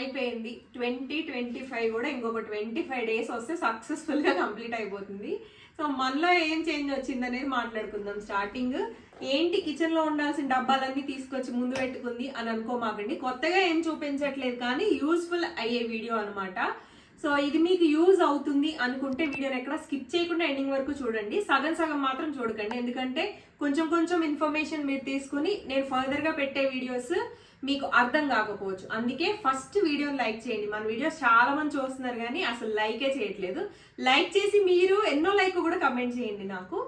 అయిపోయింది. Twenty twenty five కూడా ఇంకొక ట్వంటీ ఫైవ్ డేస్ వస్తే సక్సెస్ఫుల్గా కంప్లీట్ అయిపోతుంది. సో మనలో ఏం చేంజ్ వచ్చింది అనేది మాట్లాడుకుందాం. స్టార్టింగ్ ఏంటి? కిచెన్లో ఉండాల్సిన డబ్బాలన్నీ తీసుకొచ్చి ముందు పెట్టుకుంది అని అనుకోమాకండి. కొత్తగా ఏం చూపించట్లేదు కానీ యూస్ఫుల్ అయ్యే వీడియో అనమాట సో ఇది మీకు యూజ్ అవుతుంది అనుకుంటే వీడియోని ఎక్కడ స్కిప్ చేయకుండా ఎండింగ్ వరకు చూడండి. సగం సగం మాత్రం చూడకండి. ఎందుకంటే కొంచెం కొంచెం ఇన్ఫర్మేషన్ మీరు తీసుకుని నేను ఫర్దర్గా పెట్టే వీడియోస్ మీకు అర్థం కాకపోవచ్చు. అందుకే ఫస్ట్ వీడియోని లైక్ చేయండి. మన వీడియోస్ చాలా మంది చూస్తున్నారు కానీ అసలు లైకే చేయట్లేదు. లైక్ చేసి మీరు ఎన్నో లైక్ కూడా కమెంట్ చేయండి నాకు.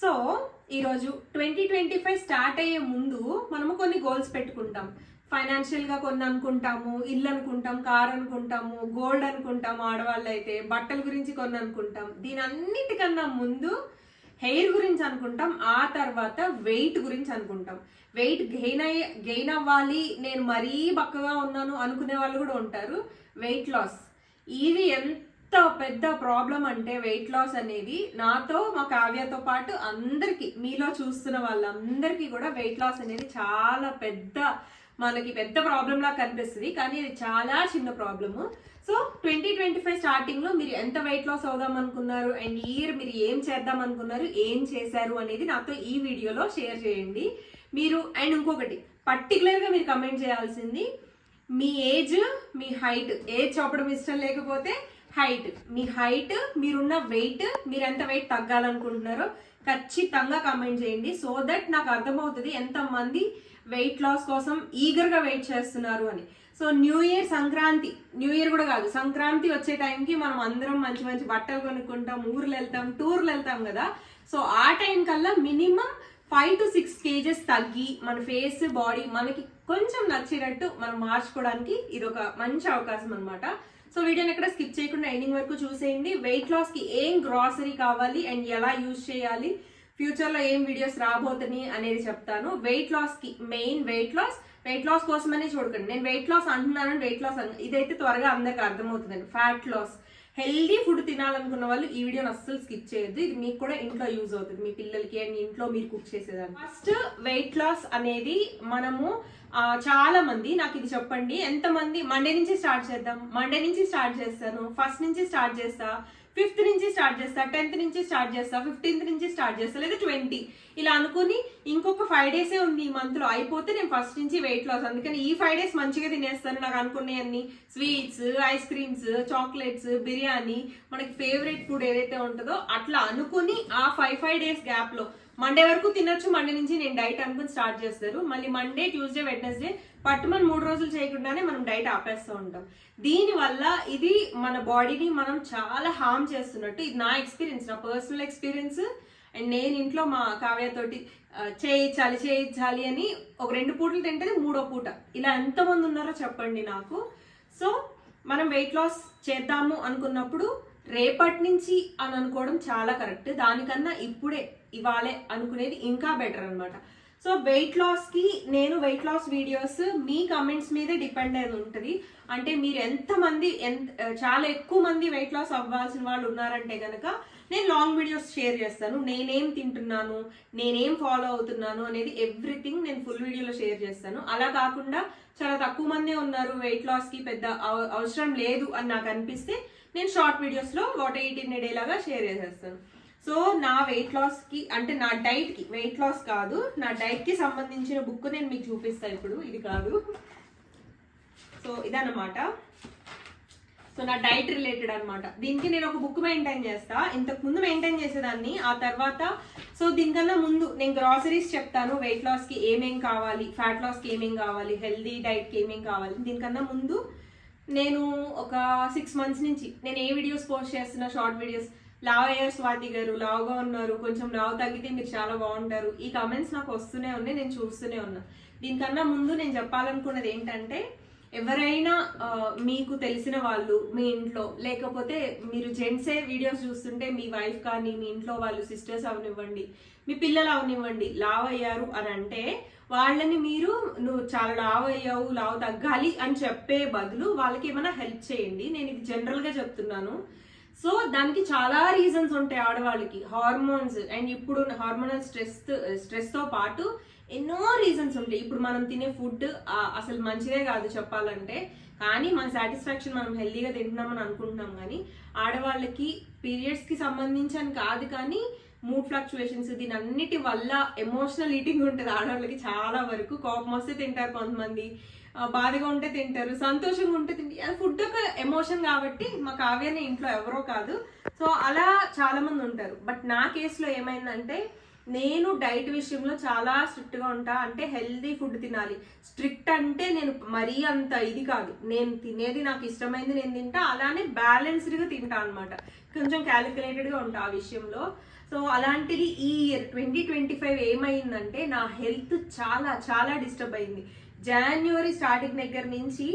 సో ఈరోజు ట్వంటీ ట్వంటీ ఫైవ్ స్టార్ట్ అయ్యే ముందు మనము కొన్ని గోల్స్ పెట్టుకుంటాం. ఫైనాన్షియల్గా కొన్ని అనుకుంటాము ఇల్లు అనుకుంటాం కార్ అనుకుంటాము గోల్డ్ అనుకుంటాము ఆడవాళ్ళు అయితే బట్టల గురించి కొన్ని అనుకుంటాం. దీని అన్నిటికన్నా ముందు హెయిర్ గురించి అనుకుంటాం ఆ తర్వాత వెయిట్ గురించి అనుకుంటాం. వెయిట్ గెయిన్ అయ్యి గెయిన్ అవ్వాలి నేను మరీ బక్కగా ఉన్నాను అనుకునే వాళ్ళు కూడా ఉంటారు. Weight loss. ఇది ఎంత పెద్ద ప్రాబ్లం అంటే వెయిట్ లాస్ అనేది నాతో మా కావ్యతో పాటు అందరికి మీలో చూస్తున్న వాళ్ళందరికీ కూడా వెయిట్ లాస్ అనేది చాలా పెద్ద మనకి పెద్ద ప్రాబ్లం లా కనిపిస్తుంది. కానీ ఇది చాలా చిన్న problem so twenty twenty five స్టార్టింగ్లో మీరు ఎంత వెయిట్ లాస్ అవుదాం అనుకున్నారు? అండ్ ఇయర్ మీరు ఏం చేద్దాం అనుకున్నారు? ఏం చేశారు అనేది నాతో ఈ వీడియోలో షేర్ చేయండి. మీరు అండ్ ఇంకొకటి పర్టికులర్గా మీరు కమెంట్ చేయాల్సింది మీ ఏజ్ మీ హైట్ ఏజ్ చెప్పడం ఇష్టం లేకపోతే హైట్ మీ హైట్ మీరున్న వెయిట్ మీరు ఎంత వెయిట్ తగ్గాలనుకుంటున్నారో ఖచ్చితంగా కమెంట్ చేయండి. సో దట్ నాకు అర్థమవుతుంది ఎంతమంది వెయిట్ లాస్ కోసం ఈగర్గా వెయిట్ చేస్తున్నారు అని. So new year Sankranti new year కూడా కాదు సంక్రాంతి వచ్చే టైంకి మనం అందరం మంచి మంచి బట్టలు కొనుక్కుంటాం ఊర్లు వెళ్తాం టూర్లు వెళ్తాం కదా. సో ఆ టైం కల్లా minimum five to six kgs తగ్గి మన ఫేస్ బాడీ మనకి కొంచెం నచ్చినట్టు మనం మార్చుకోవడానికి ఇది ఒక మంచి అవకాశం అనమాట సో వీడియోని ఎక్కడ స్కిప్ చేయకుండా ఎండింగ్ వరకు చూసేయండి. వెయిట్ లాస్కి ఏం గ్రాసరీ కావాలి అండ్ ఎలా యూజ్ చేయాలి? ఫ్యూచర్లో ఏం వీడియోస్ రాబోతున్నాయి అనేది చెప్తాను. వెయిట్ లాస్కి main weight loss weight loss కోసమనే చూడకండి. నేను వెయిట్ లాస్ అంటున్నాను వెయిట్ లాస్ ఇదైతే త్వరగా అందరికి అర్థమవుతుందండి. ఫ్యాట్ లాస్ హెల్దీ ఫుడ్ తినాలనుకున్న వాళ్ళు ఈ వీడియోని అస్సలు స్కిప్ చేయొద్దు. ఇది మీకు కూడా ఇంట్లో యూజ్ అవుతుంది. మీ పిల్లలకి అండ్ ఇంట్లో మీరు కుక్ చేసేదాన్ని ఫస్ట్ వెయిట్ లాస్ అనేది మనము చాలా మంది నాకు ఇది చెప్పండి ఎంతమంది మండే నుంచి స్టార్ట్ చేద్దాం మండే నుంచి స్టార్ట్ చేస్తాను ఫస్ట్ నుంచి స్టార్ట్ చేస్తా ఫిఫ్త్ నుంచి స్టార్ట్ చేస్తా టెన్త్ నుంచి స్టార్ట్ చేస్తా ఫిఫ్టీన్త్ నుంచి స్టార్ట్ చేస్తా లేదా ట్వంటీ. ఇలా అనుకుని ఇంకొక ఫైవ్ డేసే ఉంది ఈ మంత్లో అయిపోతే నేను ఫస్ట్ నుంచి వెయిట్ లాస్ అందుకని ఈ ఫైవ్ డేస్ మంచిగా తినేస్తాను. నాకు అనుకునే అన్ని sweets ice creams chocolates biryani మనకి ఫేవరెట్ ఫుడ్ ఏదైతే ఉంటుందో అట్లా అనుకుని ఆ ఫైవ్ ఫైవ్ డేస్ గ్యాప్లో మండే వరకు తినొచ్చు మండే నుంచి నేను డైట్ అనుకుని స్టార్ట్ చేస్తారు. మళ్ళీ మండే ట్యూస్డే వెడ్నెస్డే పట్టుమని మూడు రోజులు చేయకుండానే మనం డైట్ ఆపేస్తూ ఉంటాం. దీనివల్ల ఇది మన బాడీని మనం చాలా హామ్ చేస్తున్నట్టు ఇది నా ఎక్స్పీరియన్స్ నా పర్సనల్ ఎక్స్పీరియన్స్ అండ్ నేను ఇంట్లో మా కావ్యతోటి చేయించాలి చేయించాలి అని ఒక రెండు పూటలు తింటే మూడో పూట. ఇలా ఎంతమంది ఉన్నారో చెప్పండి నాకు. సో మనం వెయిట్ లాస్ చేద్దాము అనుకున్నప్పుడు రేపటి నుంచి అని అనుకోవడం చాలా కరెక్ట్. దానికన్నా ఇప్పుడే ఇవాళే అనుకునేది ఇంకా బెటర్ అన్నమాట. సో వెయిట్ లాస్కి నేను వెయిట్ లాస్ వీడియోస్ మీ కమెంట్స్ మీదే డిపెండ్ అయి ఉంటుంది. అంటే మీరు ఎంతమంది ఎంత చాలా ఎక్కువ మంది వెయిట్ లాస్ అవ్వాల్సిన వాళ్ళు ఉన్నారంటే కనుక నేను లాంగ్ వీడియోస్ షేర్ చేస్తాను. నేనేం తింటున్నాను నేనేం ఫాలో అవుతున్నాను అనేది ఎవ్రీథింగ్ నేను ఫుల్ వీడియోలో షేర్ చేస్తాను. అలా కాకుండా చాలా తక్కువ మందే ఉన్నారు వెయిట్ లాస్కి పెద్ద అవ- అవసరం లేదు అని నాకు అనిపిస్తే నేను షార్ట్ వీడియోస్లో what I eat in day లాగా షేర్ చేసేస్తాను. సో నా వెయిట్ లాస్కి అంటే నా డైట్కి వెయిట్ లాస్ కాదు నా డైట్కి సంబంధించిన బుక్ నేను మీకు చూపిస్తాను ఇప్పుడు ఇది కాదు. సో ఇదన్నమాట. సో నా డైట్ రిలేటెడ్ అనమాట దీనికి నేను ఒక బుక్ మెయింటైన్ చేస్తా. ఇంతకు ముందు మెయింటైన్ చేసేదాన్ని. ఆ తర్వాత సో దీనికన్నా ముందు నేను గ్రాసరీస్ చెప్తాను. వెయిట్ లాస్కి ఏమేం కావాలి ఫ్యాట్ లాస్కి ఏమేం కావాలి హెల్దీ డైట్కి ఏమేం కావాలి దీనికన్నా ముందు నేను ఒక సిక్స్ మంత్స్ నుంచి నేను ఏ వీడియోస్ పోస్ట్ చేస్తున్నా షార్ట్ వీడియోస్ లావ్ అయ్యారు స్వాతి గారు లావుగా ఉన్నారు కొంచెం లావు తగ్గితే మీరు చాలా బాగుంటారు. ఈ కమెంట్స్ నాకు వస్తూనే ఉన్నాయి నేను చూస్తూనే ఉన్నా. దీనికన్నా ముందు నేను చెప్పాలనుకున్నది ఏంటంటే ఎవరైనా మీకు తెలిసిన వాళ్ళు మీ ఇంట్లో లేకపోతే మీరు జెంట్సే వీడియోస్ చూస్తుంటే మీ వైఫ్ కానీ మీ ఇంట్లో వాళ్ళు సిస్టర్స్ అవనివ్వండి మీ పిల్లలు అవనివ్వండి లావ్ అయ్యారు అని అంటే వాళ్ళని మీరు నువ్వు చాలా లావ్ అయ్యావు లావు తగ్గాలి అని చెప్పే బదులు వాళ్ళకి ఏమైనా హెల్ప్ చేయండి. నేను ఇది జనరల్గా చెప్తున్నాను. సో దానికి చాలా రీజన్స్ ఉంటాయి ఆడవాళ్ళకి. హార్మోన్స్ అండ్ ఇప్పుడు హార్మోనల్ స్ట్రెస్ స్ట్రెస్తో పాటు ఎన్నో రీజన్స్ ఉంటాయి. ఇప్పుడు మనం తినే ఫుడ్ అసలు మంచిదే కాదు చెప్పాలంటే. కానీ మన సాటిస్ఫాక్షన్ మనం హెల్దీగా తింటున్నామని అనుకుంటున్నాం. కానీ ఆడవాళ్ళకి పీరియడ్స్కి సంబంధించి అని కాదు కానీ మూడ్ ఫ్లక్చువేషన్స్ దీని అన్నిటి వల్ల ఎమోషనల్ ఈటింగ్ ఉంటుంది ఆడవాళ్ళకి చాలా వరకు. కోపం వస్తే తింటారు కొంతమంది. బాధగా ఉంటే తింటారు సంతోషంగా ఉంటే తింటారు ఫుడ్ ఒక ఎమోషన్ కాబట్టి మా కావ్యాన్ని ఇంట్లో ఎవరో కాదు. సో అలా చాలా మంది ఉంటారు. బట్ నా కేసులో ఏమైందంటే నేను డైట్ విషయంలో చాలా స్ట్రిక్ట్గా ఉంటా అంటే హెల్దీ ఫుడ్ తినాలి. స్ట్రిక్ట్ అంటే నేను మరీ అంత ఇది కాదు. నేను తినేది నాకు ఇష్టమైంది నేను తింటా అలానే బ్యాలెన్స్డ్గా తింటా అనమాట కొంచెం క్యాలిక్యులేటెడ్గా ఉంటా ఆ విషయంలో. సో అలాంటిది ఈ ఇయర్ ట్వంటీ ట్వంటీ ఫైవ్ ఏమైందంటే నా హెల్త్ చాలా చాలా డిస్టర్బ్ అయింది. జనవరి స్టార్టింగ్ దగ్గర నుంచి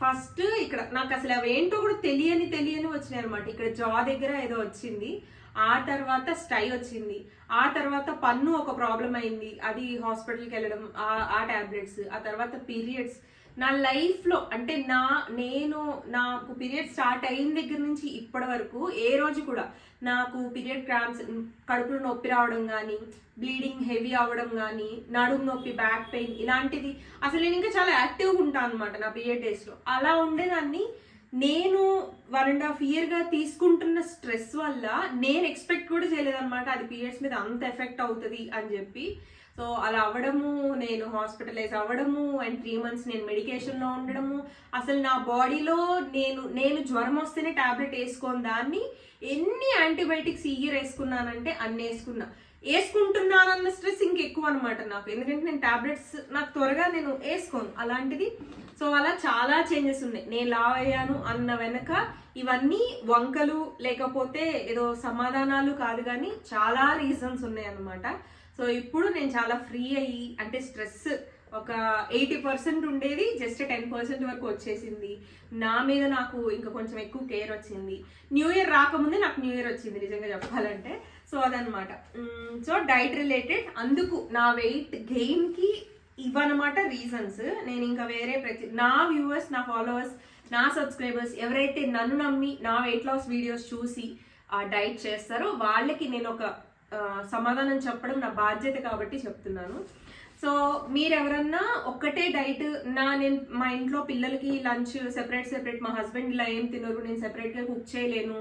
ఫస్ట్ ఇక్కడ నాకు అసలు అవి ఏంటో కూడా తెలియని తెలియని వచ్చినాయి అనమాట ఇక్కడ జా దగ్గర ఏదో వచ్చింది ఆ తర్వాత స్టై వచ్చింది ఆ తర్వాత పన్ను ఒక ప్రాబ్లం అయింది. అది హాస్పిటల్కి వెళ్ళడం ఆ ఆ టాబ్లెట్స్ ఆ తర్వాత పీరియడ్స్ నా లైఫ్లో అంటే నా నేను నాకు పీరియడ్ స్టార్ట్ అయిన దగ్గర నుంచి ఇప్పటి వరకు ఏ రోజు కూడా నాకు పీరియడ్ క్రామ్స్ కడుపులో నొప్పి రావడం కానీ బ్లీడింగ్ హెవీ అవ్వడం కానీ నడుము నొప్పి బ్యాక్ పెయిన్ ఇలాంటిది. అసలు నేను ఇంకా చాలా యాక్టివ్గా ఉంటాను అనమాట నా పీరియడ్ డేస్లో అలా ఉండేదాన్ని. నేను వన్ అండ్ హాఫ్ ఇయర్గా తీసుకుంటున్న స్ట్రెస్ వల్ల నేను ఎక్స్పెక్ట్ కూడా చేయలేదన్నమాట అది పీరియడ్స్ మీద అంత ఎఫెక్ట్ అవుతుంది అని చెప్పి. సో అలా అవ్వడము నేను హాస్పిటలైజ్ అవ్వడము అండ్ త్రీ మంత్స్ నేను మెడికేషన్లో ఉండడము. అసలు నా బాడీలో నేను నేను జ్వరం వస్తేనే టాబ్లెట్ వేసుకోని దాన్ని ఎన్ని యాంటీబయాటిక్స్ ఇయర్ వేసుకున్నానంటే అన్ని వేసుకున్నా. వేసుకుంటున్నానన్న స్ట్రెస్ ఇంకెక్కువ అనమాట నాకు. ఎందుకంటే నేను ట్యాబ్లెట్స్ నాకు త్వరగా నేను వేసుకోను. అలాంటిది. సో అలా చాలా చేంజెస్ ఉన్నాయి. నేను లావ్ అయ్యాను అన్న వెనక ఇవన్నీ వంకలు లేకపోతే ఏదో సమాధానాలు కాదు కానీ చాలా రీజన్స్ ఉన్నాయి అనమాట సో ఇప్పుడు నేను చాలా ఫ్రీ అయ్యి అంటే స్ట్రెస్ ఒక ఎయిటీ పర్సెంట్ ఉండేది జస్ట్ టెన్ పర్సెంట్ వరకు వచ్చేసింది. నా మీద నాకు ఇంకా కొంచెం ఎక్కువ కేర్ వచ్చింది. న్యూ ఇయర్ రాకముందే నాకు న్యూ ఇయర్ వచ్చింది నిజంగా చెప్పాలంటే. సో అదనమాట సో డైట్ రిలేటెడ్ అందుకు నా వెయిట్ గెయిన్కి ఇవన్నమాట రీజన్స్ నేను ఇంకా వేరే ప్రతి నా వ్యూవర్స్ నా ఫాలోవర్స్ నా సబ్స్క్రైబర్స్ ఎవరైతే నన్ను నమ్మి నా వెయిట్ లాస్ వీడియోస్ చూసి డైట్ చేస్తారో వాళ్ళకి నేను ఒక సమాధానం చెప్పడం నా బాధ్యత కాబట్టి చెప్తున్నాను. సో మీరు ఎవరన్నా ఒక్కటే డైట్ నా నేను మా ఇంట్లో పిల్లలకి లంచ్ సెపరేట్ సెపరేట్ మా హస్బెండ్ ఇలా ఏం తినరు నేను సెపరేట్గా కుక్ చేయలేను.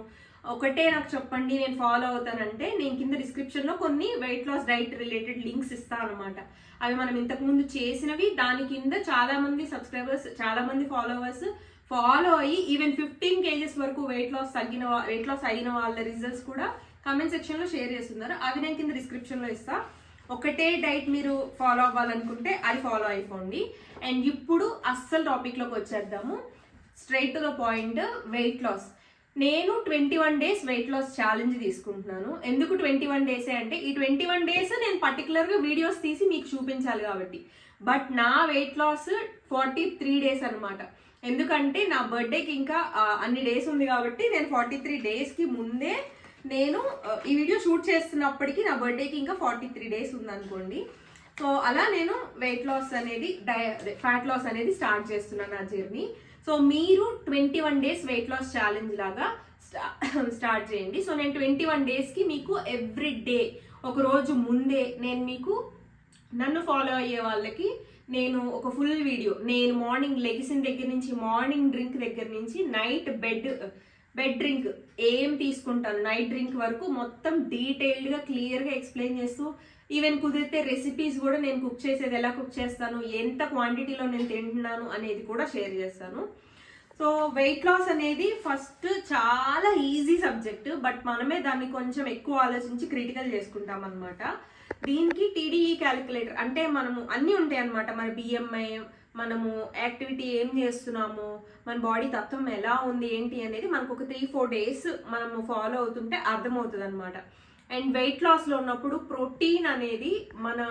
ఒకటే నాకు చెప్పండి నేను ఫాలో అవుతానంటే నేను కింద డిస్క్రిప్షన్లో కొన్ని weight loss diet related links ఇస్తాను అనమాట అవి మనం ఇంతకుముందు చేసినవి దాని కింద చాలామంది సబ్స్క్రైబర్స్ చాలామంది ఫాలోవర్స్ ఫాలో అయ్యి ఈవెన్ ఫిఫ్టీన్ కేజెస్ వరకు వెయిట్ లాస్ తగ్గిన వెయిట్ లాస్ అయిన వాళ్ళ రిజల్ట్స్ కూడా కామెంట్ సెక్షన్లో షేర్ చేస్తున్నారు. అవి నేను కింద డిస్క్రిప్షన్లో ఇస్తా. ఒకటే డైట్ మీరు ఫాలో అవ్వాలనుకుంటే అది ఫాలో అయిపోండి. అండ్ ఇప్పుడు అస్సలు టాపిక్లోకి వచ్చేద్దాము. Straight to the point weight loss నేను twenty one days weight loss challenge తీసుకుంటున్నాను. ఎందుకు ట్వంటీ వన్ డేసే అంటే ఈ ట్వంటీ వన్ డేస్ నేను పర్టికులర్గా వీడియోస్ తీసి మీకు చూపించాలి కాబట్టి. బట్ నా weight loss forty three days అనమాట ఎందుకంటే నా బర్త్డేకి ఇంకా అన్ని డేస్ ఉంది కాబట్టి నేను ఫార్టీ త్రీ డేస్కి ముందే నేను ఈ వీడియో షూట్ చేస్తున్నప్పటికీ నా బర్త్డేకి ఇంకా ఫార్టీ త్రీ డేస్ ఉందనుకోండి. సో అలా నేను వెయిట్ లాస్ అనేది డై ఫ్యాట్ లాస్ అనేది స్టార్ట్ చేస్తున్నాను నా జర్నీ సో మీరు twenty one days weight loss challenge లాగా స్టార్ట్ చేయండి. సో నేను ట్వంటీ వన్ డేస్కి మీకు ఎవ్రీ డే ఒక రోజు ముందే నేను మీకు నన్ను ఫాలో అయ్యే వాళ్ళకి నేను ఒక ఫుల్ వీడియో నేను మార్నింగ్ లెగిసిన దగ్గర నుంచి మార్నింగ్ డ్రింక్ దగ్గర నుంచి నైట్ బెడ్ బెడ్ డ్రింక్ ఏం తీసుకుంటాను? నైట్ డ్రింక్ వరకు మొత్తం డీటెయిల్డ్గా క్లియర్గా ఎక్స్ప్లెయిన్ చేస్తూ ఈవెన్ కుదిరితే రెసిపీస్ కూడా నేను కుక్ చేసేది ఎలా కుక్ చేస్తాను? ఎంత క్వాంటిటీలో నేను తింటున్నాను అనేది కూడా షేర్ చేస్తాను. సో వెయిట్ లాస్ అనేది ఫస్ట్ చాలా ఈజీ సబ్జెక్ట్ బట్ మనమే దాన్ని కొంచెం ఎక్కువ ఆలోచించి క్రిటికల్ చేసుకుంటాం అనమాట దీనికి టీడీఈ క్యాలిక్యులేటర్ అంటే మనము అన్నీ ఉంటాయి అనమాట మన బిఎంఐ మనము యాక్టివిటీ ఏం చేస్తున్నాము? మన బాడీ తత్వం ఎలా ఉంది? ఏంటి అనేది మనకు ఒక త్రీ ఫోర్ డేస్ మనము ఫాలో అవుతుంటే అర్థమవుతుంది అనమాట అండ్ వెయిట్ లాస్లో ఉన్నప్పుడు ప్రోటీన్ అనేది మన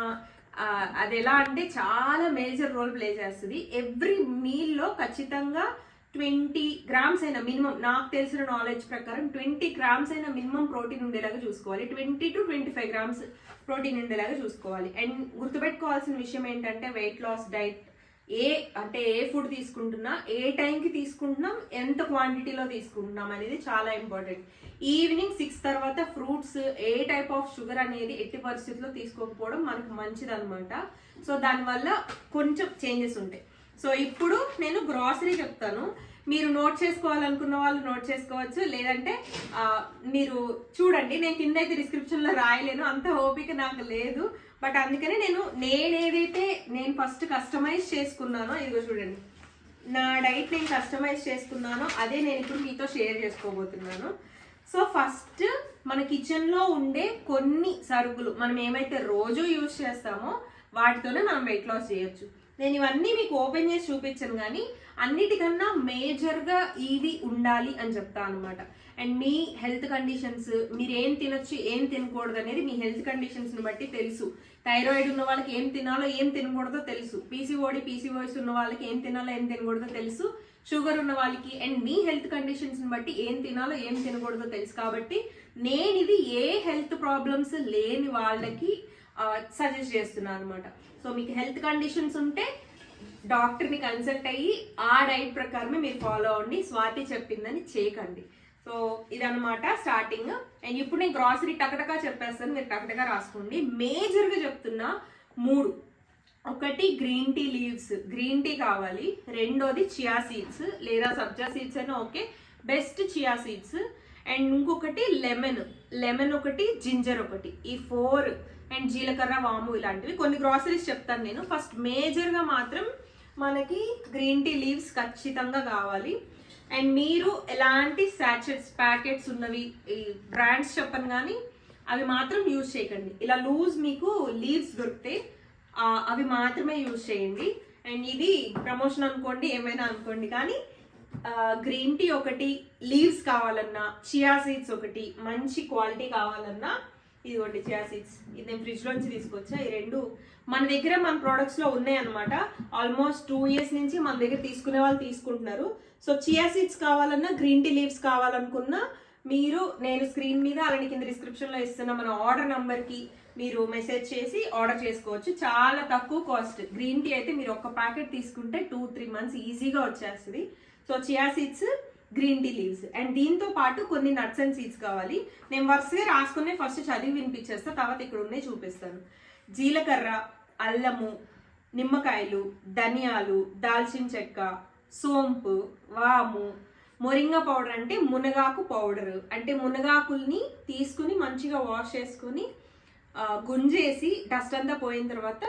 అది ఎలా అంటే చాలా మేజర్ రోల్ ప్లే చేస్తుంది. ఎవ్రీ మీల్లో ఖచ్చితంగా ట్వంటీ గ్రామ్స్ అయినా మినిమం నాకు తెలిసిన నాలెడ్జ్ ప్రకారం ట్వంటీ గ్రామ్స్ అయినా మినిమం ప్రోటీన్ ఉండేలాగా చూసుకోవాలి. Twenty to twenty five grams protein ఉండేలాగా చూసుకోవాలి. అండ్ గుర్తుపెట్టుకోవాల్సిన విషయం ఏంటంటే వెయిట్ లాస్ డైట్ ఏ అంటే ఏ ఫుడ్ తీసుకుంటున్నా ఏ టైంకి తీసుకుంటున్నాం ఎంత క్వాంటిటీలో తీసుకుంటున్నాం అనేది చాలా ఇంపార్టెంట్ ఈవినింగ్ సిక్స్ తర్వాత ఫ్రూట్స్ ఏ టైప్ ఆఫ్ షుగర్ అనేది ఎట్టి పరిస్థితుల్లో తీసుకోకపోవడం మనకు మంచిదనమాట సో దానివల్ల కొంచెం చేంజెస్ ఉంటాయి. సో ఇప్పుడు నేను గ్రాసరీ చెప్తాను. మీరు నోట్ చేసుకోవాలనుకున్న వాళ్ళు నోట్ చేసుకోవచ్చు. లేదంటే మీరు చూడండి నేను కింద అయితే డిస్క్రిప్షన్లో రాయలేను అంత ఓపిక నాకు లేదు. బట్ అందుకనే నేను నేనేదైతే నేను ఫస్ట్ కస్టమైజ్ చేసుకున్నానో ఇదిగో చూడండి. నా డైట్ నేను కస్టమైజ్ చేసుకున్నానో అదే నేను ఇప్పుడు మీతో షేర్ చేసుకోబోతున్నాను. సో ఫస్ట్ మన కిచెన్లో ఉండే కొన్ని సరుకులు మనం ఏమైతే రోజు యూజ్ చేస్తామో వాటితోనే మనం వెయిట్ లాస్ చేయొచ్చు. నేను ఇవన్నీ మీకు ఓపెన్ చేసి చూపించాను కానీ అన్నిటికన్నా మేజర్గా ఇవి ఉండాలి అని చెప్తా అనమాట అండ్ మీ హెల్త్ కండిషన్స్ మీరు ఏం తినొచ్చు ఏం తినకూడదు అనేది మీ హెల్త్ కండిషన్స్ని బట్టి తెలుసు. థైరాయిడ్ ఉన్న వాళ్ళకి ఏం తినాలో ఏం తినకూడదో తెలుసు. పీసీఓడి పీసీఓఎస్ ఉన్న వాళ్ళకి ఏం తినాలో ఏం తినకూడదో తెలుసు. షుగర్ ఉన్న వాళ్ళకి అండ్ మీ హెల్త్ కండిషన్స్ని బట్టి ఏం తినాలో ఏం తినకూడదో తెలుసు. కాబట్టి నేను ఇది ఏ హెల్త్ ప్రాబ్లమ్స్ లేని వాళ్ళకి సజెస్ట్ చేస్తున్నాను అనమాట సో మీకు హెల్త్ కండిషన్స్ ఉంటే డాక్టర్ని కన్సల్ట్ అయ్యి ఆ డైట్ ప్రకారమే మీరు ఫాలో అవ్వండి. స్వాతి చెప్పిందని చేయకండి. సో ఇదన్నమాట స్టార్టింగ్. అండ్ ఇప్పుడు నేను గ్రాసరీ టకటకా చెప్పేస్తాను. మీరు టకటకా రాసుకోండి. మేజర్గా చెప్తున్నా మూడు. ఒకటి green tea leaves. Green tea కావాలి. రెండోది చియా సీడ్స్. లేదా సబ్జా సీడ్స్ అయినా okay. Best chia seeds. And ఇంకొకటి లెమన్. లెమన్ ఒకటి జింజర్ ఒకటి. ఈ ఫోర్ అండ్ జీలకర్ర వాము ఇలాంటివి. కొన్ని గ్రాసరీస్ చెప్తాను నేను. ఫస్ట్ మేజర్గా మాత్రం మనకి గ్రీన్ టీ లీవ్స్ ఖచ్చితంగా కావాలి. అండ్ మీరు ఎలాంటి శాచెట్స్ ప్యాకెట్స్ ఉన్నవి ఈ బ్రాండ్స్ చెప్పను కానీ అవి మాత్రం యూజ్ చేయకండి. ఇలా లూజ్ మీకు లీవ్స్ దొరికితే అవి మాత్రమే యూజ్ చేయండి. అండ్ ఇది ప్రమోషన్ అనుకోండి ఏమైనా అనుకోండి. కానీ గ్రీన్ టీ ఒకటి లీవ్స్ కావాలన్నా చియా సీడ్స్ ఒకటి మంచి క్వాలిటీ కావాలన్నా ఇదిగోండి చియా సీడ్స్ ఇది నేను ఫ్రిడ్జ్లోంచి తీసుకొచ్చా. ఈ రెండు మన దగ్గర మన ప్రోడక్ట్స్లో లో ఉన్నాయన్నమాట ఆల్మోస్ట్ టూ ఇయర్స్ నుంచి మన దగ్గర తీసుకునే వాళ్ళు తీసుకుంటున్నారు. సో చియా సీడ్స్ కావాలన్నా గ్రీన్ టీ లీవ్స్ కావాలనుకున్నా మీరు నేను స్క్రీన్ మీద అలానే కింద డిస్క్రిప్షన్లో ఇస్తున్న మన ఆర్డర్ నెంబర్కి మీరు మెసేజ్ చేసి ఆర్డర్ చేసుకోవచ్చు. చాలా తక్కువ కాస్ట్ గ్రీన్ టీ అయితే మీరు ఒక ప్యాకెట్ తీసుకుంటే టూ త్రీ మంత్స్ ఈజీగా వచ్చేస్తుంది. So chia seeds green tea leaves and దీంతో పాటు కొన్ని నట్స్ అండ్ సీడ్స్ కావాలి. నేను వరుసగా రాసుకునే ఫస్ట్ చదివి వినిపించేస్తా తర్వాత ఇక్కడ ఉన్నాయి చూపిస్తాను. జీలకర్ర అల్లము నిమ్మకాయలు ధనియాలు దాల్చిన చెక్క సోంపు వాము. మొరింగ పౌడర్ అంటే మునగాకు పౌడర్. అంటే మునగాకుల్ని తీసుకుని మంచిగా వాష్ చేసుకుని గుంజేసి డస్ట్ అంతా పోయిన తర్వాత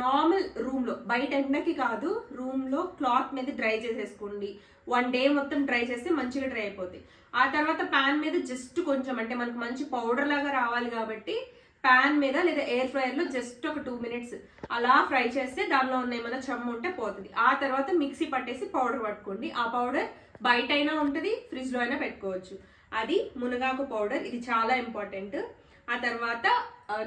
నార్మల్ రూమ్లో బయట ఎండకి కాదు రూమ్లో క్లాత్ మీద డ్రై చేసేసుకోండి. వన్ డే మొత్తం డ్రై చేస్తే మంచిగా డ్రై అయిపోతాయి. ఆ తర్వాత ప్యాన్ మీద జస్ట్ కొంచెం అంటే మనకు మంచి పౌడర్ లాగా రావాలి కాబట్టి ప్యాన్ మీద లేదా ఎయిర్ ఫ్రైయర్లో జస్ట్ ఒక టూ మినిట్స్ అలా ఫ్రై చేస్తే దానిలో ఉన్న ఏమైనా చెమ్మ ఉంటే పోతుంది. ఆ తర్వాత మిక్సీ పట్టేసి పౌడర్ పట్టుకోండి. ఆ పౌడర్ బయట అయినా ఉంటుంది ఫ్రిడ్జ్లో అయినా పెట్టుకోవచ్చు. అది మునగాకు పౌడర్ ఇది చాలా ఇంపార్టెంట్ ఆ తర్వాత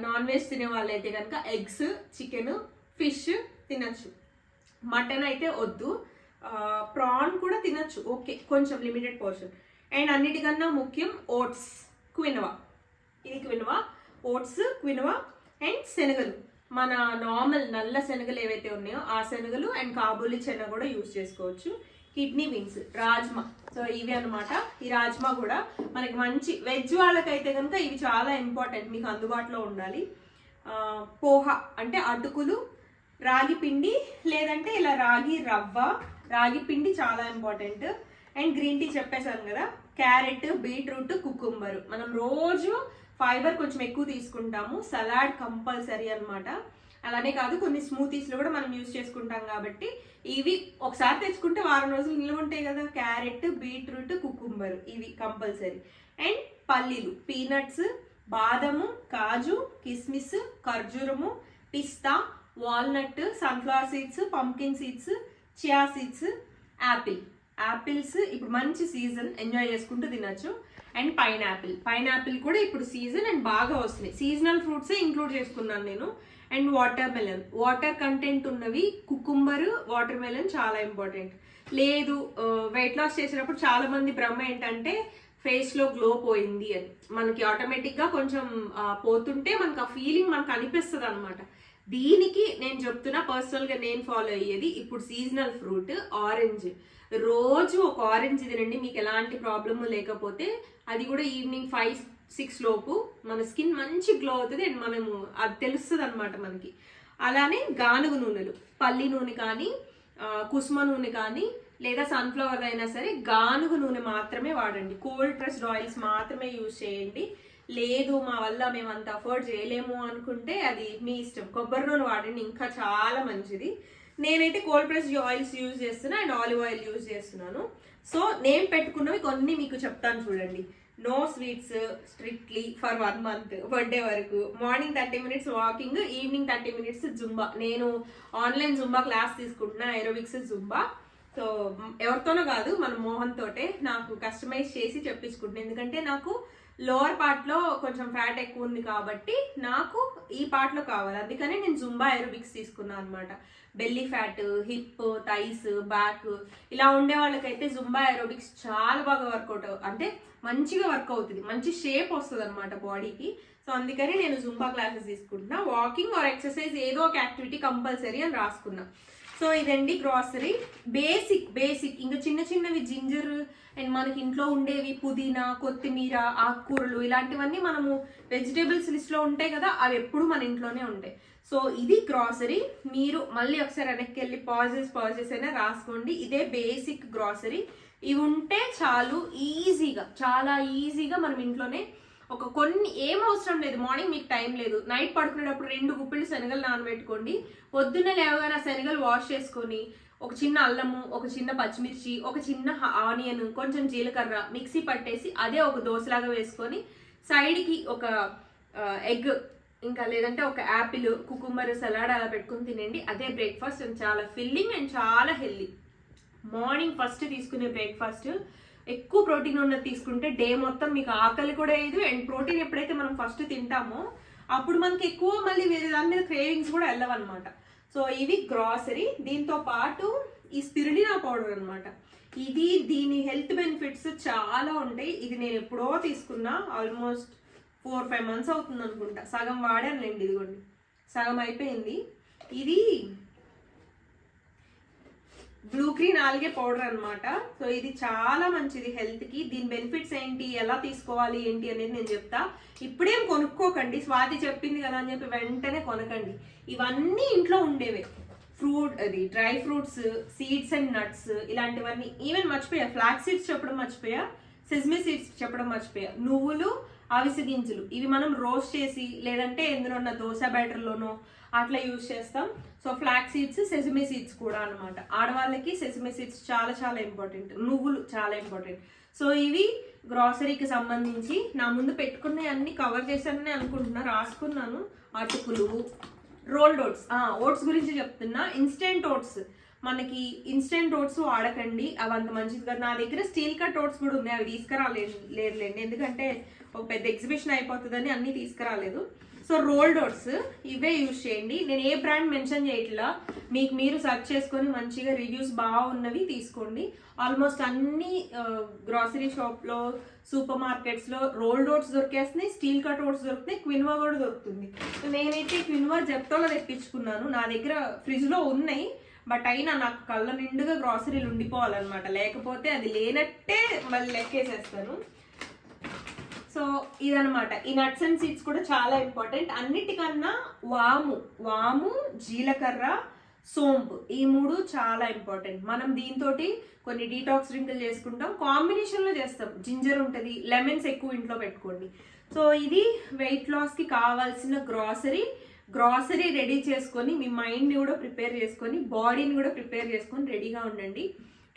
నాన్ వెజ్ తినే వాళ్ళైతే కనుక ఎగ్స్ చికెన్ ఫిష్ తినచ్చు. మటన్ అయితే వద్దు. ప్రాన్ కూడా తినచ్చు. ఓకే కొంచెం లిమిటెడ్ పోర్షన్. అండ్ అన్నిటికన్నా ముఖ్యం ఓట్స్ క్వినవా. ఇది క్వినవా. ఓట్స్ క్వినవా అండ్ శనగలు. మన నార్మల్ నల్ల శనగలు ఏవైతే ఉన్నాయో ఆ శనగలు అండ్ కాబూలి చెన్న కూడా యూజ్ చేసుకోవచ్చు. Kidney beans rajma. సో ఇవి అనమాట ఈ రాజ్మా కూడా మనకి మంచి వెజ్ వాళ్ళకైతే కనుక ఇవి చాలా ఇంపార్టెంట్ మీకు అందుబాటులో ఉండాలి. పోహ అంటే అటుకులు రాగి పిండి లేదంటే ఇలా రాగి రవ్వ రాగి పిండి చాలా ఇంపార్టెంట్ అండ్ గ్రీన్ టీ చెప్పేశాను కదా క్యారెట్ బీట్రూట్ కుకుంబరు. మనం రోజు ఫైబర్ కొంచెం ఎక్కువ తీసుకుంటాము. సలాడ్ కంపల్సరీ అన్నమాట. అలానే కాదు కొన్ని స్మూతీస్లో కూడా మనం యూజ్ చేసుకుంటాం కాబట్టి ఇవి ఒకసారి తెచ్చుకుంటే వారం రోజులు నిల్వ ఉంటాయి కదా. క్యారెట్ బీట్రూట్ కుకుంబర్ ఇవి కంపల్సరీ అండ్ పల్లీలు పీనట్స్ బాదము కాజు కిస్మిస్ ఖర్జూరము పిస్తా walnut sunflower seeds pumpkin seeds chia seeds apple apples ఇప్పుడు మంచి సీజన్ ఎంజాయ్ చేసుకుంటూ తినచ్చు. అండ్ పైనాపిల్ పైనాపిల్ కూడా ఇప్పుడు సీజన్ అండ్ బాగా వస్తున్నాయి. సీజనల్ ఫ్రూట్సే ఇంక్లూడ్ చేసుకున్నాను నేను. And water melon. Water content ఉన్నవి కుకుంబర్ వాటర్ మెలన్ చాలా ఇంపార్టెంట్. లేదు వెయిట్ లాస్ చేసినప్పుడు చాలా మంది భ్రమ ఏంటంటే ఫేస్లో గ్లో పోయింది అని. మనకి ఆటోమేటిక్గా కొంచెం పోతుంటే మనకు ఆ ఫీలింగ్ మనకు అనిపిస్తుంది అనమాట దీనికి నేను చెప్తున్నా పర్సనల్గా నేను ఫాలో అయ్యేది ఇప్పుడు సీజనల్ ఫ్రూట్ ఆరెంజ్ రోజు ఒక ఆరెంజ్ తినండి మీకు ఎలాంటి ప్రాబ్లము లేకపోతే అది కూడా ఈవినింగ్ ఫైవ్ సిక్స్ లోపు మన స్కిన్ మంచి గ్లో అవుతుంది అండ్ మనము అది తెలుస్తుంది అనమాట మనకి. అలానే గానుగ నూనెలు పల్లి నూనె కానీ కుసుమ నూనె కానీ లేదా సన్ఫ్లవర్ అయినా సరే గానుగ నూనె మాత్రమే వాడండి. కోల్డ్ ప్రెస్డ్ ఆయిల్స్ మాత్రమే యూజ్ చేయండి. లేదు మా వల్ల మేము అంత అఫోర్డ్ చేయలేము అనుకుంటే అది మీ ఇష్టం. కొబ్బరి నూనె వాడండి ఇంకా చాలా మంచిది. నేనైతే కోల్డ్ ప్రెస్డ్ ఆయిల్స్ యూజ్ చేస్తున్నా అండ్ ఆలివ్ ఆయిల్ యూజ్ చేస్తున్నాను. సో నేను పెట్టుకున్నవి కొన్ని మీకు చెప్తాను చూడండి. No sweets strictly for one month birthday వరకు. Morning thirty minutes walking evening thirty minutes Zumba నేను ఆన్లైన్ జుంబా క్లాస్ తీసుకుంటున్నా ఏరోబిక్స్ జుంబా సో ఎవరితోనో కాదు మన మోహన్ తోటే నాకు కస్టమైజ్ చేసి చెప్పించుకుంటున్నాను ఎందుకంటే నాకు లోవర్ పార్ట్లో కొంచెం ఫ్యాట్ ఎక్కువ ఉంది కాబట్టి నాకు ఈ పార్ట్లో కావాలి. అందుకనే నేను జుంబా ఏరోబిక్స్ తీసుకున్నాను అనమాట belly fat hip thighs back ఇలా ఉండే వాళ్ళకైతే జుంబా ఏరోబిక్స్ చాలా బాగా వర్కౌట్ అంటే మంచిగా వర్క్ అవుతుంది. మంచి షేప్ వస్తుంది అనమాట బాడీకి సో అందుకని నేను జుంబా క్లాసెస్ తీసుకుంటున్నా. వాకింగ్ ఆర్ ఎక్సర్సైజ్ ఏదో ఒక యాక్టివిటీ కంపల్సరీ అని రాసుకున్నా. సో ఇదండి గ్రాసరీ బేసిక్ బేసిక్ ఇంకా చిన్న చిన్నవి జింజర్ అండ్ మనకి ఇంట్లో ఉండేవి పుదీనా కొత్తిమీర ఆకుకూరలు ఇలాంటివన్నీ మనము వెజిటేబుల్స్ లిస్ట్లో ఉంటాయి కదా అవి ఎప్పుడు మన ఇంట్లోనే ఉంటాయి. సో ఇది గ్రాసరీ. మీరు మళ్ళీ ఒకసారి వెనక్కి వెళ్ళి పాజెస్ పాజెస్ అయినా రాసుకోండి. ఇదే బేసిక్ గ్రాసరీ. ఇవి ఉంటే చాలు ఈజీగా చాలా ఈజీగా మనం ఇంట్లోనే ఒక కొన్ని ఏం అవసరం లేదు. మార్నింగ్ మీకు టైం లేదు. నైట్ పడుకునేటప్పుడు రెండు గుప్పిళ్ళు శనగలు నానబెట్టుకోండి. పొద్దున్న లేవగానే ఆ శనగలు వాష్ చేసుకొని ఒక చిన్న అల్లము ఒక చిన్న పచ్చిమిర్చి ఒక చిన్న ఆనియన్ కొంచెం జీలకర్ర మిక్సీ పట్టేసి అదే ఒక దోశలాగా వేసుకొని సైడ్కి ఒక ఎగ్ ఇంకా లేదంటే ఒక యాపిల్ కుకుంబర్ సలాడ్ అలా పెట్టుకొని తినండి. అదే బ్రేక్ఫాస్ట్ అండ్ చాలా ఫిల్లింగ్ అండ్ చాలా హెల్దీ మార్నింగ్ ఫస్ట్ తీసుకునే బ్రేక్ఫాస్ట్ ఎక్కువ ప్రోటీన్ ఉన్నది తీసుకుంటే డే మొత్తం మీకు ఆకలి కూడా వేయదు అండ్ ప్రోటీన్ ఎప్పుడైతే మనం ఫస్ట్ తింటామో అప్పుడు మనకి ఎక్కువ మళ్ళీ వేరే దాని మీద క్రేవింగ్స్ కూడా వెళ్ళవన్నమాట. సో ఇవి గ్రాసరీ దీంతో పాటు ఈ స్పిరుడినా పౌడర్ అనమాట ఇది దీని హెల్త్ బెనిఫిట్స్ చాలా ఉంటాయి. ఇది నేను ఎప్పుడో తీసుకున్నా ఆల్మోస్ట్ ఫోర్ ఫైవ్ మంత్స్ అవుతుంది అనుకుంటా. సగం వాడానులేండి ఇదిగోండి. సగం అయిపోయింది. ఇది బ్లూ గ్రీన్ ఆల్గే పౌడర్ అనమాట సో ఇది చాలా మంచిది హెల్త్కి. దీని బెనిఫిట్స్ ఏంటి? ఎలా తీసుకోవాలి? ఏంటి అనేది నేను చెప్తా. ఇప్పుడేం కొనుక్కోకండి. స్వాతి చెప్పింది కదా అని చెప్పి వెంటనే కొనకండి. ఇవన్నీ ఇంట్లో ఉండేవే. ఫ్రూట్ అది dry fruits seeds and nuts ఇలాంటివన్నీ. ఈవెన్ మర్చిపోయా? ఫ్లాక్ సీడ్స్ చెప్పడం మర్చిపోయా? సెజ్మీ సీడ్స్ చెప్పడం మర్చిపోయా. నువ్వులు అవిసి గింజలు ఇవి మనం రోస్ట్ చేసి లేదంటే ఎందులో ఉన్న దోశ బ్యాటర్లోనో అట్లా యూజ్ చేస్తాం. So flax seeds sesame seeds కూడా అనమాట ఆడవాళ్ళకి సెసమే సీడ్స్ చాలా చాలా ఇంపార్టెంట్. నువ్వులు చాలా ఇంపార్టెంట్. సో ఇవి గ్రాసరీకి సంబంధించి నా ముందు పెట్టుకున్న అన్ని కవర్ చేశానని అనుకుంటున్నా. రాసుకున్నాను. అటుకులు రోల్డ్ ఓట్స్. ఓట్స్ గురించి చెప్తున్నా. Instant oats. మనకి ఇన్స్టెంట్ ఓట్స్ వాడకండి. అవి అంత మంచిది కాదు. నా దగ్గర స్టీల్ కట్ ఓట్స్ కూడా ఉన్నాయి. అవి తీసుకురాలేదులేండి ఎందుకంటే ఒక పెద్ద ఎగ్జిబిషన్ అయిపోతుందని అన్నీ తీసుకురాలేదు. సో రోల్డ్ ఓట్స్ ఇవే యూజ్ చేయండి. నేను ఏ బ్రాండ్ మెన్షన్ చేయట్లా. మీకు మీరు సెర్చ్ చేసుకొని మంచిగా రివ్యూస్ బాగున్నవి తీసుకోండి. ఆల్మోస్ట్ అన్ని గ్రాసరీ షాప్లో సూపర్ మార్కెట్స్లో రోల్డ్ ఓట్స్ దొరికేస్తున్నాయి. స్టీల్ కట్ ఓట్స్ దొరుకుతాయి క్విన్వా కూడా దొరుకుతుంది. నేనైతే క్విన్వా జెప్టోలో తెప్పించుకున్నాను. నా దగ్గర ఫ్రిడ్జ్లో ఉన్నాయి. బట్ అయినా నాకు కళ్ళ నిండుగా గ్రాసరీలు ఉండిపోవాలన్నమాట. లేకపోతే అది లేనట్టే మళ్ళీ లెక్కేసేస్తాను. సో ఇదనమాట ఈ నట్స్ అండ్ సీడ్స్ కూడా చాలా ఇంపార్టెంట్ అన్నిటికన్నా వాము వాము జీలకర్ర సోంపు ఈ మూడు చాలా ఇంపార్టెంట్ మనం దీంతో కొన్ని డీటాక్స్ డ్రింకులు చేసుకుంటాం. కాంబినేషన్లో చేస్తాం. జింజర్ ఉంటుంది లెమన్స్ ఎక్కువ ఇంట్లో పెట్టుకోండి. సో ఇది వెయిట్ లాస్కి కావాల్సిన గ్రాసరీ గ్రాసరీ రెడీ చేసుకొని మీ మైండ్ని కూడా ప్రిపేర్ చేసుకొని బాడీని కూడా ప్రిపేర్ చేసుకొని రెడీగా ఉండండి.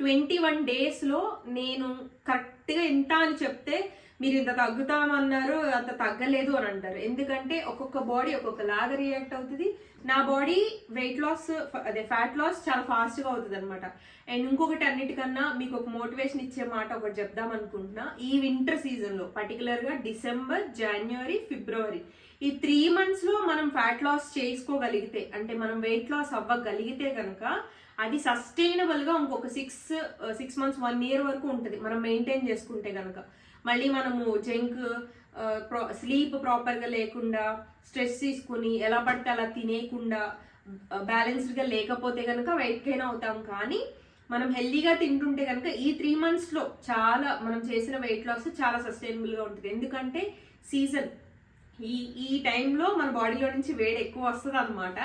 ట్వంటీ వన్ డేస్లో నేను కరెక్ట్గా ఎంత అని చెప్తే మీరు ఇంత తగ్గుతామన్నారు అంత తగ్గలేదు అని అంటారు. ఎందుకంటే ఒక్కొక్క బాడీ ఒక్కొక్క లాగా రియాక్ట్ అవుతుంది. నా బాడీ వెయిట్ లాస్ అదే ఫ్యాట్ లాస్ చాలా ఫాస్ట్గా అవుతుంది అనమాట అండ్ ఇంకొకటి అన్నిటికన్నా మీకు ఒక మోటివేషన్ ఇచ్చే మాట ఒకటి చెప్దాం అనుకుంటున్నా. ఈ వింటర్ సీజన్లో పర్టికులర్గా డిసెంబర్ జనవరి ఫిబ్రవరి ఈ త్రీ మంత్స్లో మనం ఫ్యాట్ లాస్ చేసుకోగలిగితే అంటే మనం వెయిట్ లాస్ అవ్వగలిగితే కనుక అది సస్టైనబుల్గా ఇంకొక six six months one year వరకు ఉంటుంది. మనం మెయింటైన్ చేసుకుంటే కనుక మళ్ళీ మనము జంక్ స్లీప్ ప్రాపర్గా లేకుండా స్ట్రెస్ తీసుకుని ఎలా పడితే అలా తినేయకుండా బ్యాలెన్స్డ్గా లేకపోతే కనుక వెయిట్ గెయిన్ అవుతాం. కానీ మనం హెల్దీగా తింటుంటే కనుక ఈ త్రీ మంత్స్లో చాలా మనం చేసిన వెయిట్ లాస్ చాలా సస్టైనబుల్గా ఉంటుంది. ఎందుకంటే సీజన్ ఈ ఈ టైంలో మన బాడీలో నుంచి వేడి ఎక్కువ వస్తుంది అనమాట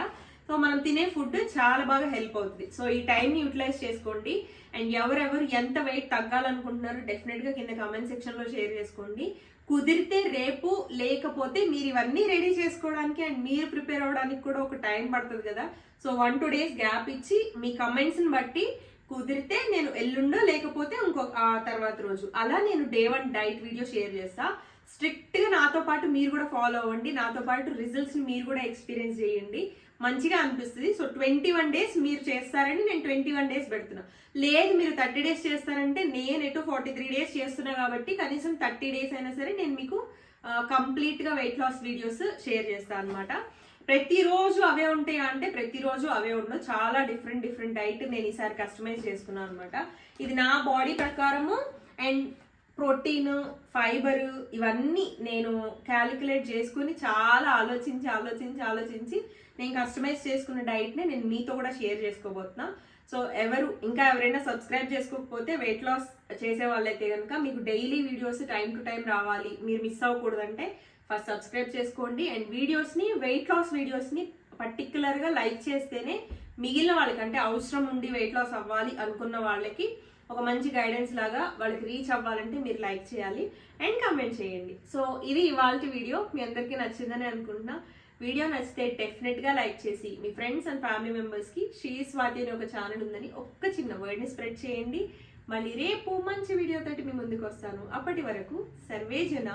సో మనం తినే ఫుడ్ చాలా బాగా హెల్ప్ అవుతుంది. సో ఈ టైంని యూటిలైజ్ చేసుకోండి. అండ్ ఎవరెవరు ఎంత వెయిట్ తగ్గాలనుకుంటున్నారో డెఫినెట్గా కింద కామెంట్ సెక్షన్లో షేర్ చేసుకోండి. కుదిరితే రేపు లేకపోతే మీరు ఇవన్నీ రెడీ చేసుకోవడానికి అండ్ మీరు ప్రిపేర్ అవ్వడానికి కూడా ఒక టైం పడుతుంది కదా. So one two days gap ఇచ్చి మీ కమెంట్స్ని బట్టి కుదిరితే నేను ఎల్లుండో లేకపోతే ఇంకో ఆ తర్వాత రోజు. అలా నేను day one diet video share చేస్తాను స్ట్రిక్ట్గా నాతో పాటు మీరు కూడా ఫాలో అవ్వండి. నాతో పాటు రిజల్ట్స్ని మీరు కూడా ఎక్స్పీరియన్స్ చేయండి. మంచిగా అనిపిస్తుంది. సో ట్వంటీ వన్ డేస్ మీరు చేస్తారని నేను ట్వంటీ వన్ డేస్ పెడుతున్నా. లేదు మీరు థర్టీ డేస్ చేస్తారంటే నేను ఎటు ఫార్టీ త్రీ డేస్ చేస్తున్నా కాబట్టి కనీసం థర్టీ డేస్ అయినా సరే నేను మీకు కంప్లీట్గా వెయిట్ లాస్ వీడియోస్ షేర్ చేస్తాను అనమాట ప్రతిరోజు అవే ఉంటాయా అంటే ప్రతిరోజు అవే ఉండవు. చాలా డిఫరెంట్ డిఫరెంట్ డైట్ నేను ఈసారి కస్టమైజ్ చేసుకున్నాను అనమాట ఇది నా బాడీ ప్రకారము అండ్ ప్రోటీన్ ఫైబర్ ఇవన్నీ నేను క్యాలిక్యులేట్ చేసుకుని చాలా ఆలోచించి ఆలోచించి ఆలోచించి నేను కస్టమైజ్ చేసుకున్న డైట్ని నేను మీతో కూడా షేర్ చేసుకోబోతున్నా. సో ఎవరు ఇంకా ఎవరైనా సబ్స్క్రైబ్ చేసుకోకపోతే వెయిట్ లాస్ చేసే వాళ్ళైతే కనుక మీకు daily videos time to time రావాలి. మీరు మిస్ అవ్వకూడదంటే ఫస్ట్ సబ్స్క్రైబ్ చేసుకోండి. అండ్ వీడియోస్ని వెయిట్ లాస్ వీడియోస్ని పర్టికులర్గా లైక్ చేస్తేనే మిగిలిన వాళ్ళకి అంటే అవసరం ఉండి వెయిట్ లాస్ అవ్వాలి అనుకున్న వాళ్ళకి ఒక మంచి గైడెన్స్ లాగా వాళ్ళకి రీచ్ అవ్వాలంటే మీరు లైక్ చేయాలి అండ్ కమెంట్ చేయండి. సో ఇది ఇవాళ వీడియో మీ అందరికీ నచ్చిందని అనుకుంటున్నా. వీడియో నచ్చితే డెఫినెట్గా లైక్ చేసి మీ ఫ్రెండ్స్ అండ్ ఫ్యామిలీ మెంబర్స్కి శ్రీ స్వాతి అనే ఒక ఛానల్ ఉందని ఒక్క చిన్న వర్డ్ని స్ప్రెడ్ చేయండి. మళ్ళీ రేపు మంచి వీడియోతోటి మీ ముందుకు వస్తాను. అప్పటి వరకు సర్వే జన